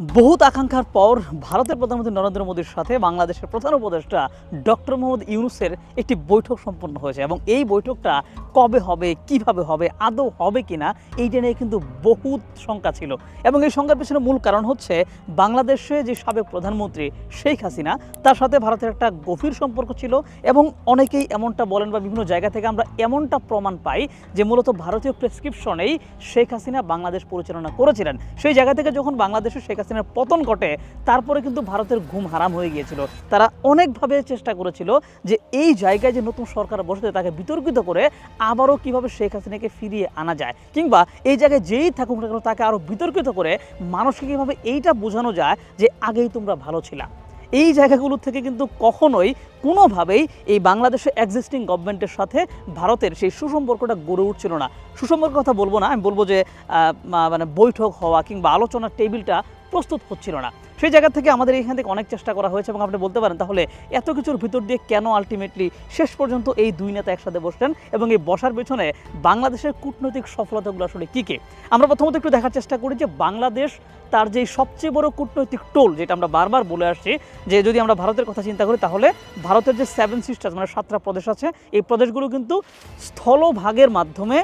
বহুত আকাঙ্ক্ষার পর ভারতের প্রধানমন্ত্রী নরেন্দ্র মোদীর সাথে বাংলাদেশের প্রধান উপদেষ্টা ডক্টর মোহাম্মদ ইউনুসের একটি বৈঠক সম্পন্ন হয়েছে এবং এই বৈঠকটা কবে হবে, কীভাবে হবে, আদৌ হবে কিনা, এইটা নিয়ে কিন্তু বহুত শঙ্কা ছিল। এবং এই শঙ্কার পিছনে মূল কারণ হচ্ছে বাংলাদেশে যে সাবেক প্রধানমন্ত্রী শেখ হাসিনা, তার সাথে ভারতের একটা গভীর সম্পর্ক ছিল এবং অনেকেই এমনটা বলেন বা বিভিন্ন জায়গা থেকে আমরা এমনটা প্রমাণ পাই যে মূলত ভারতীয় প্রেসক্রিপশনেই শেখ হাসিনা বাংলাদেশ পরিচালনা করেছিলেন। সেই জায়গা থেকে যখন বাংলাদেশে শেখ হাসিনার পতন ঘটে, তারপরে কিন্তু ভারতের ঘুম হারাম হয়ে গিয়েছিল। তারা অনেকভাবে চেষ্টা করেছিল যে এই জায়গায় যে নতুন সরকার বসতে তাকে বিতর্কিত করে আবারও কীভাবে শেখ হাসিনাকে ফিরিয়ে আনা যায়, কিংবা এই জায়গায় যেই থাকুক না কেন তাকে আরও বিতর্কিত করে মানুষকে কীভাবে এইটা বোঝানো যায় যে আগেই তোমরা ভালো ছিলা। এই জায়গাগুলো থেকে কিন্তু কখনোই কোনোভাবেই এই বাংলাদেশের এক্সিস্টিং গভর্নমেন্টের সাথে ভারতের সেই সুসম্পর্কটা গড়ে উঠছিল না। সুসম্পর্কের কথা বলব না, আমি বলব যে মানে বৈঠক হওয়া কিংবা আলোচনার টেবিলটা প্রস্তুত হচ্ছিল না। সেই জায়গা থেকে আমাদের এখান থেকে অনেক চেষ্টা করা হয়েছে এবং আপনি বলতে পারেন তাহলে এত কিছুর ভিতর দিয়ে কেন আলটিমেটলি শেষ পর্যন্ত এই দুই নেতা একসাথে বসলেন এবং এই বসার পেছনে বাংলাদেশের কূটনৈতিক সফলতাগুলো আসলে কী কী? আমরা প্রথমত একটু দেখার চেষ্টা করি যে বাংলাদেশ তার যে সবচেয়ে বড় কূটনৈতিক টোল, যেটা আমরা বারবার বলে আসছি, যে যদি আমরা ভারতের কথা চিন্তা করি তাহলে ভারতের যে সেভেন সিস্টার্স মানে সাতটা প্রদেশ আছে, এই প্রদেশগুলো কিন্তু স্থলভাগের মাধ্যমে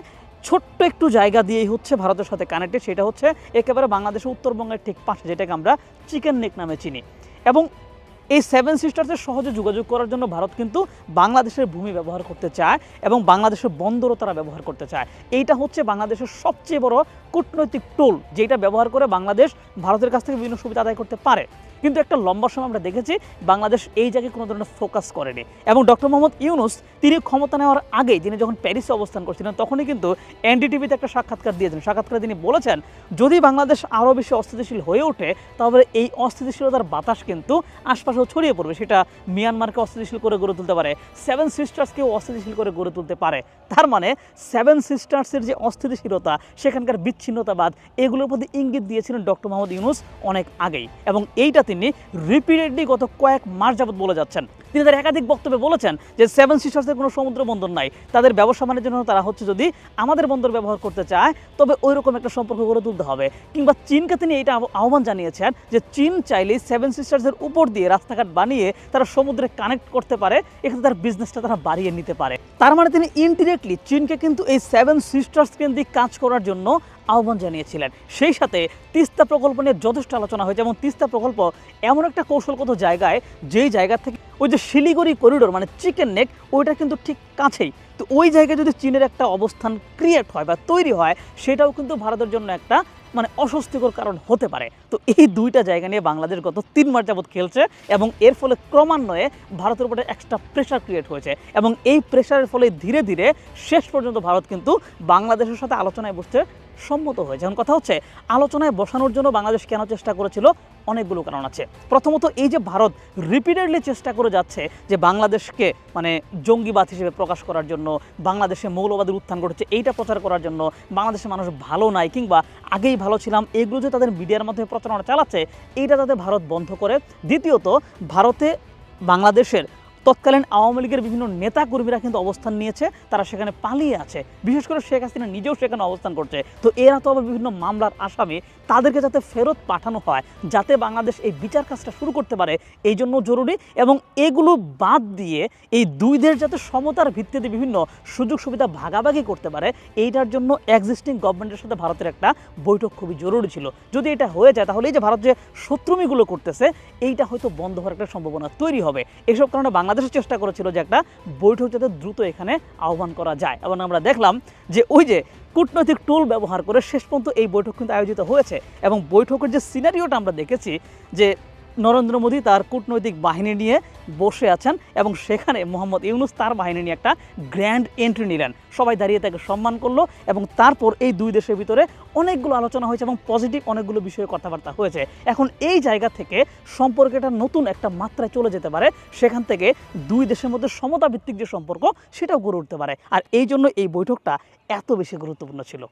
ছোট্ট একটু জায়গা দিয়েই হচ্ছে ভারতের সাথে কানেক্টেড সেটা হচ্ছে একেবারে বাংলাদেশের উত্তরবঙ্গের ঠিক পাশে, যেটাকে আমরা চিকেন নেক নামে চিনি। এবং এই সেভেন সিস্টার্সের সহজে যোগাযোগ করার জন্য ভারত কিন্তু বাংলাদেশের ভূমি ব্যবহার করতে চায় এবং বাংলাদেশের বন্দরও তারা ব্যবহার করতে চায়। এইটা হচ্ছে বাংলাদেশের সবচেয়ে বড় কূটনৈতিক টোল যেটা ব্যবহার করে বাংলাদেশ ভারতের কাছ থেকে বিভিন্ন সুবিধা আদায় করতে পারে। কিন্তু একটা লম্বা সময় আমরা দেখেছি বাংলাদেশ এই জায়গায় কোনো ধরনের ফোকাস করেনি এবং ডক্টর মোহাম্মদ ইউনুস তিনি ক্ষমতা নেওয়ার আগেই তিনি যখন প্যারিসে অবস্থান করছিলেন তখনই কিন্তু এনডিটিভিতে একটা সাক্ষাৎকার দিয়েছেন। সাক্ষাৎকারে তিনি বলেছেন, যদি বাংলাদেশ আরও বেশি অস্থিতিশীল হয়ে ওঠে, তাহলে এই অস্থিতিশীলতার বাতাস কিন্তু আশপাশেও ছড়িয়ে পড়বে। সেটা মিয়ানমারকে অস্থিতিশীল করে গড়ে তুলতে পারে। সেভেন সিস্টার্সকেও অস্থিতিশীল করে গড়ে তুলতে পারে। তার মানে সেভেন সিস্টার্সের যে অস্থিতিশীলতা, সেখানকার বিচ্ছিন্নতাবাদ, এগুলোর প্রতি ইঙ্গিত দিয়েছিলেন ডক্টর মোহাম্মদ ইউনুস অনেক আগেই। এবং এইটা তিনি রিপিটেডলি গত কয়েক মাস যাবৎ বলে যাচ্ছেন। তিনি তার একাধিক বক্তব্যে বলেছেন যে সেভেন সিস্টার্সের কোনো সমুদ্র বন্দর নাই। তাদের ব্যবসা বাণিজ্যের জন্য তারা হচ্ছে যদি আমাদের বন্দর ব্যবহার করতে চায়, তবে ওই রকম একটা সম্পর্ক গড়ে তুলতে হবে। কিংবা চীনকে তিনি এটা আহ্বান জানিয়েছেন যে চীন চাইলেই সেভেন সিস্টার্সের উপর দিয়ে রাস্তাঘাট বানিয়ে তারা সমুদ্রে কানেক্ট করতে পারে। এক্ষেত্রে তার বিজনেসটা তারা বাড়িয়ে নিতে পারে। তার মানে তিনি ইনডিরেক্টলি চীনকে কিন্তু এই সেভেন সিস্টার্স কেন্দ্রিক কাজ করার জন্য আহ্বান জানিয়েছিলেন। সেই সাথে তিস্তা প্রকল্প নিয়ে যথেষ্ট আলোচনা হয়েছে এবং তিস্তা প্রকল্প এমন একটা কৌশলগত জায়গায় যেই জায়গা থেকে ওই যে শিলিগুড়ি করিডোর মানে চিকেন নেক ওইটা কিন্তু ঠিক কাছেই। তো ওই জায়গায় যদি চীনের একটা অবস্থান ক্রিয়েট হয় বা তৈরি হয়, সেটাও কিন্তু ভারতের জন্য একটা মানে অস্বস্তিকর কারণ হতে পারে। তো এই দুইটা জায়গা নিয়ে বাংলাদেশ গত তিন মাস যাবৎ খেলছে এবং এর ফলে ক্রমান্বয়ে ভারতের উপরে এক্সট্রা প্রেশার ক্রিয়েট হয়েছে এবং এই প্রেশারের ফলে ধীরে ধীরে শেষ পর্যন্ত ভারত কিন্তু বাংলাদেশের সাথে আলোচনায় বসতে সম্মত হয়েছে এখন কথা হচ্ছে, আলোচনায় বসানোর জন্য বাংলাদেশ কেন চেষ্টা করেছিল? অনেকগুলো কারণ আছে। প্রথমত, এই যে ভারত রিপিটেডলি চেষ্টা করে যাচ্ছে যে বাংলাদেশকে মানে জঙ্গিবাদ হিসেবে প্রকাশ করার জন্য, বাংলাদেশে মৌলবাদের উত্থান ঘটেছে, এইটা প্রচার করার জন্য বাংলাদেশের মানুষ ভালো নাই কিংবা আগেই ভালো ছিলাম, এগুলো যে তাদের মিডিয়ার মাধ্যমে প্রচারণা চালাচ্ছে, এইটা তাদের ভারত বন্ধ করে। দ্বিতীয়ত, ভারতে বাংলাদেশের তৎকালীন আওয়ামী লীগের বিভিন্ন নেতা কর্মীরা কিন্তু অবস্থান নিয়েছে, তারা সেখানে পালিয়ে আছে। বিশেষ করে শেখ হাসিনা নিজেও সেখানে অবস্থান করছে। তো এরা তো আবার বিভিন্ন মামলার আসামি, তাদেরকে যাতে ফেরত পাঠানো হয়, যাতে বাংলাদেশ এই বিচার কাজটা শুরু করতে পারে, এই জন্য জরুরি। এবং এগুলো বাদ দিয়ে এই দুই দেশ যাতে সমতার ভিত্তিতে বিভিন্ন সুযোগ সুবিধা ভাগাভাগি করতে পারে, এইটার জন্য এক্সিস্টিং গভর্নমেন্টের সাথে ভারতের একটা বৈঠক খুবই জরুরি ছিল। যদি এটা হয়ে যায়, তাহলে এই যে ভারত যে শত্রুমিগুলো করতেছে, এইটা হয়তো বন্ধ হওয়ার একটা সম্ভাবনা তৈরি হবে। এইসব কারণে বাংলাদেশের চেষ্টা করেছিল যে একটা বৈঠক যাতে দ্রুত এখানে আহ্বান করা যায়। এবং আমরা দেখলাম যে ওই যে কূটনৈতিক টুল ব্যবহার করে শেষ পর্যন্ত এই বৈঠক কিন্তু আয়োজিত হয়েছে। এবং বৈঠকের যে সিনারিওটা আমরা দেখেছি যে নরেন্দ্র মোদী তার কূটনৈতিক বাহিনী নিয়ে বসে আছেন এবং সেখানে মোহাম্মদ ইউনুস তার বাহিনী নিয়ে একটা গ্র্যান্ড এন্ট্রি নিলেন। সবাই দাঁড়িয়ে তাকে সম্মান করল এবং তারপর এই দুই দেশের ভিতরে অনেকগুলো আলোচনা হয়েছে এবং পজিটিভ অনেকগুলো বিষয়ে কথাবার্তা হয়েছে। এখন এই জায়গা থেকে সম্পর্কটা নতুন একটা মাত্রায় চলে যেতে পারে। সেখান থেকে দুই দেশের মধ্যে সমতা ভিত্তিক যে সম্পর্ক, সেটাও গড়ে উঠতে পারে। আর এই জন্য এই বৈঠকটা এত বেশি গুরুত্বপূর্ণ ছিল।